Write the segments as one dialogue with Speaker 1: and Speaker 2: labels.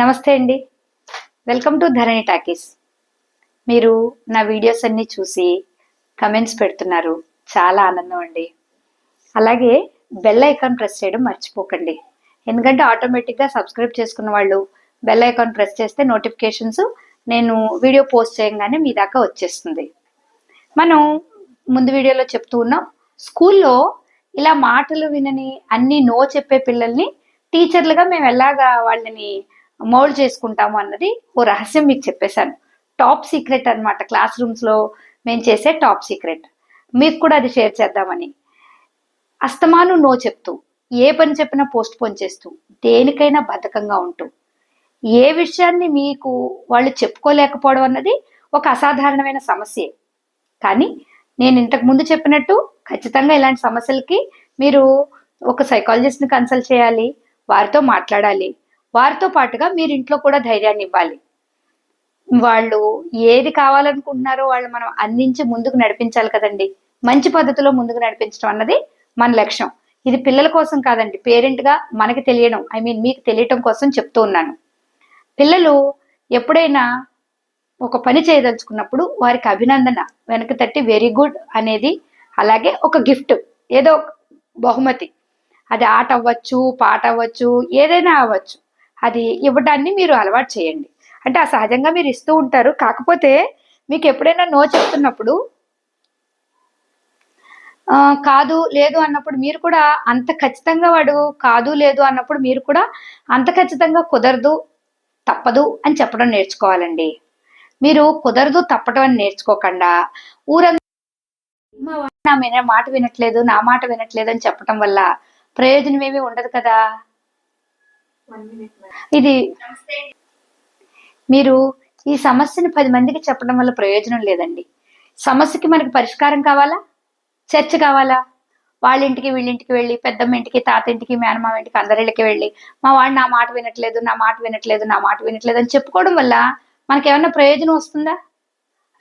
Speaker 1: నమస్తే అండి. Welcome to Dharani talkies మీరు నా వీడియోస్ అన్నీ చూసి కమెంట్స్ పెడుతున్నారు. చాలా ఆనందం అండి. అలాగే బెల్ ఐకాన్ ప్రెస్ చేయడం మర్చిపోకండి. ఎందుకంటే ఆటోమేటిక్గా సబ్స్క్రైబ్ చేసుకున్న వాళ్ళు బెల్ ఐకాన్ ప్రెస్ చేస్తే నోటిఫికేషన్స్ నేను వీడియో పోస్ట్ చేయగానే మీ దాకా వచ్చేస్తుంది. మనం ముందు వీడియోలో చెప్తూ ఉన్నాం స్కూల్లో ఇలా మాటలు వినని అన్ని నో చెప్పే పిల్లల్ని టీచర్లుగా మేము ఎలాగా వాళ్ళని మౌల్డ్ చేసుకుంటాము అన్నది ఓ రహస్యం మీకు చెప్పేశాను. టాప్ సీక్రెట్ అన్నమాట. క్లాస్ రూమ్స్లో మేము చేసే టాప్ సీక్రెట్ మీకు కూడా అది షేర్ చేద్దామని. అస్తమాను నో చెప్తూ ఏ పని చెప్పినా పోస్ట్ పోన్ చేస్తూ దేనికైనా బద్ధకంగా ఉంటూ ఏ విషయాన్ని మీకు వాళ్ళు చెప్పుకోలేకపోవడం అన్నది ఒక అసాధారణమైన సమస్యే. కానీ నేను ఇంతకు ముందు చెప్పినట్టు ఖచ్చితంగా ఇలాంటి సమస్యలకి మీరు ఒక సైకాలజిస్ట్ని కన్సల్ట్ చేయాలి వారితో మాట్లాడాలి వారితో పాటుగా మీరు ఇంట్లో కూడా ధైర్యాన్ని ఇవ్వాలి. వాళ్ళు ఏది కావాలనుకుంటున్నారో వాళ్ళు మనం అందించి ముందుకు నడిపించాలి కదండి. మంచి పద్ధతిలో ముందుకు నడిపించడం అన్నది మన లక్ష్యం. ఇది పిల్లల కోసం కాదండి పేరెంట్గా మనకి తెలియడం ఐ మీన్ మీకు తెలియటం కోసం చెప్తూ ఉన్నాను. పిల్లలు ఎప్పుడైనా ఒక పని చేయదలుచుకున్నప్పుడు వారికి అభినందన వెనక తట్టి వెరీ గుడ్ అనేది అలాగే ఒక గిఫ్ట్ ఏదో ఒక బహుమతి. అది ఆట అవ్వచ్చు పాట అవ్వచ్చు ఏదైనా అవ్వచ్చు. అది ఇవ్వడాన్ని మీరు అలవాటు చేయండి. అంటే ఆ సహజంగా మీరు ఇస్తూ ఉంటారు. కాకపోతే మీకు ఎప్పుడైనా నో చెప్తున్నప్పుడు కాదు లేదు అన్నప్పుడు మీరు కూడా అంత ఖచ్చితంగా వాడు కాదు లేదు అన్నప్పుడు మీరు కూడా అంత ఖచ్చితంగా కుదరదు తప్పదు అని చెప్పడం నేర్చుకోవాలండి. మీరు కుదరదు తప్పడం అని నేర్చుకోకుండా ఊరంతా నా మాట వినట్లేదు నా మాట వినట్లేదు అని చెప్పడం వల్ల ప్రయోజనం ఏమీ ఉండదు కదా. ఇది మీరు ఈ సమస్యని పది మందికి చెప్పడం వల్ల ప్రయోజనం లేదండి. సమస్యకి మనకి పరిష్కారం కావాలా? చర్చ కావాలా? వాళ్ళ ఇంటికి వీళ్ళింటికి వెళ్ళి పెద్దమ్మ ఇంటికి తాత ఇంటికి మేనమామ ఇంటికి అందరిళ్ళకి వెళ్ళి మా వాడు నా మాట వినట్లేదు నా మాట వినట్లేదు నా మాట వినట్లేదు అని చెప్పుకోవడం వల్ల మనకి ఏమన్నా ప్రయోజనం వస్తుందా?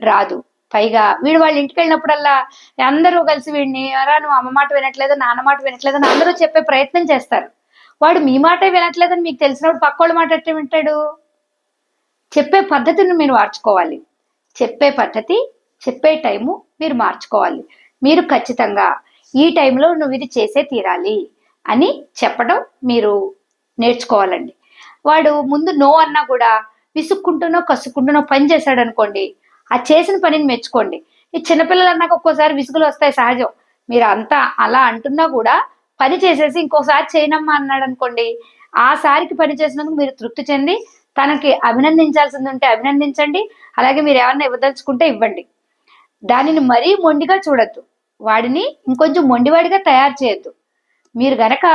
Speaker 1: రాదు. పైగా వీడు వాళ్ళ ఇంటికి వెళ్ళినప్పుడల్లా అందరూ కలిసి వీడిని ఎరా నువ్వు అమ్మ మాట వినట్లేదు నాన్న మాట వినట్లేదు అని అందరూ చెప్పే ప్రయత్నం చేస్తారు. వాడు మీ మాట వినట్లేదని మీకు తెలిసినప్పుడు పక్క మాట ఎట్లా వింటాడు? చెప్పే పద్ధతిని మీరు మార్చుకోవాలి. చెప్పే పద్ధతి చెప్పే టైము మీరు మార్చుకోవాలి. మీరు ఖచ్చితంగా ఈ టైంలో నువ్వు ఇది చేసే తీరాలి అని చెప్పడం మీరు నేర్చుకోవాలండి. వాడు ముందు నో అన్నా కూడా విసుక్కుంటూనో కసుక్కుంటూనో పని చేశాడు అనుకోండి ఆ చేసిన పనిని మెచ్చుకోండి. ఈ చిన్నపిల్లలు అన్నాక ఒక్కోసారి విసుగులు వస్తాయి సహజం. మీరు అంతా అలా అంటున్నా కూడా పని చేసేసి ఇంకోసారి చేయనమ్మా అన్నాడు అనుకోండి. ఆ సారికి పని చేసినందుకు మీరు తృప్తి చెంది తనకి అభినందించాల్సింది ఉంటే అభినందించండి. అలాగే మీరు ఏమన్నా ఇవ్వదలుచుకుంటే ఇవ్వండి. దానిని మరీ మొండిగా చూడొద్దు. వాడిని ఇంకొంచెం మొండివాడిగా తయారు చేయొద్దు. మీరు గనక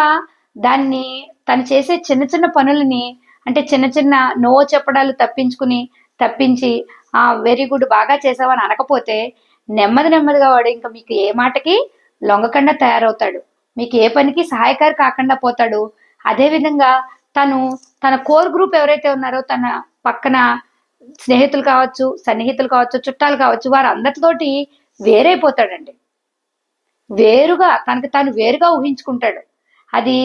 Speaker 1: దాన్ని తను చేసే చిన్న చిన్న పనులని అంటే చిన్న చిన్న నో చెప్పడాలు తప్పించుకుని తప్పించి ఆ వెరీ గుడ్ బాగా చేసావని అనకపోతే నెమ్మది నెమ్మదిగా వాడు ఇంకా మీకు ఏ మాటకి లొంగకుండా తయారవుతాడు. మీకు ఏ పనికి సహాయకారి కాకుండా పోతాడు. అదేవిధంగా తను తన కోర్ గ్రూప్ ఎవరైతే ఉన్నారో తన పక్కన స్నేహితులు కావచ్చు సన్నిహితులు కావచ్చు చుట్టాలు కావచ్చు వారు అందరితోటి వేరైపోతాడండి వేరుగా తనకు తాను వేరుగా ఊహించుకుంటాడు. అది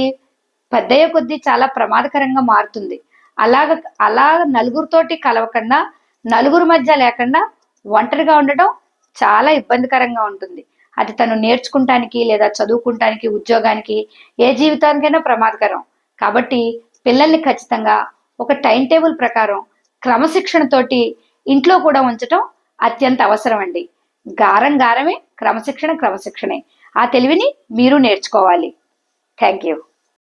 Speaker 1: పెద్దయ్య కొద్దీ చాలా ప్రమాదకరంగా మారుతుంది. అలాగ అలా నలుగురితోటి కలవకుండా నలుగురు మధ్య లేకుండా ఒంటరిగా ఉండటం చాలా ఇబ్బందికరంగా ఉంటుంది. అది తను నేర్చుకుంటానికి లేదా చదువుకుంటానికి ఉద్యోగానికి ఏ జీవితానికైనా ప్రమాదకరం. కాబట్టి పిల్లల్ని ఖచ్చితంగా ఒక టైం టేబుల్ ప్రకారం క్రమశిక్షణతోటి ఇంట్లో కూడా ఉంచటం అత్యంత అవసరం అండి గారం గారమే క్రమశిక్షణ క్రమశిక్షణే. ఆ తెలివిని మీరు నేర్చుకోవాలి. Thank you.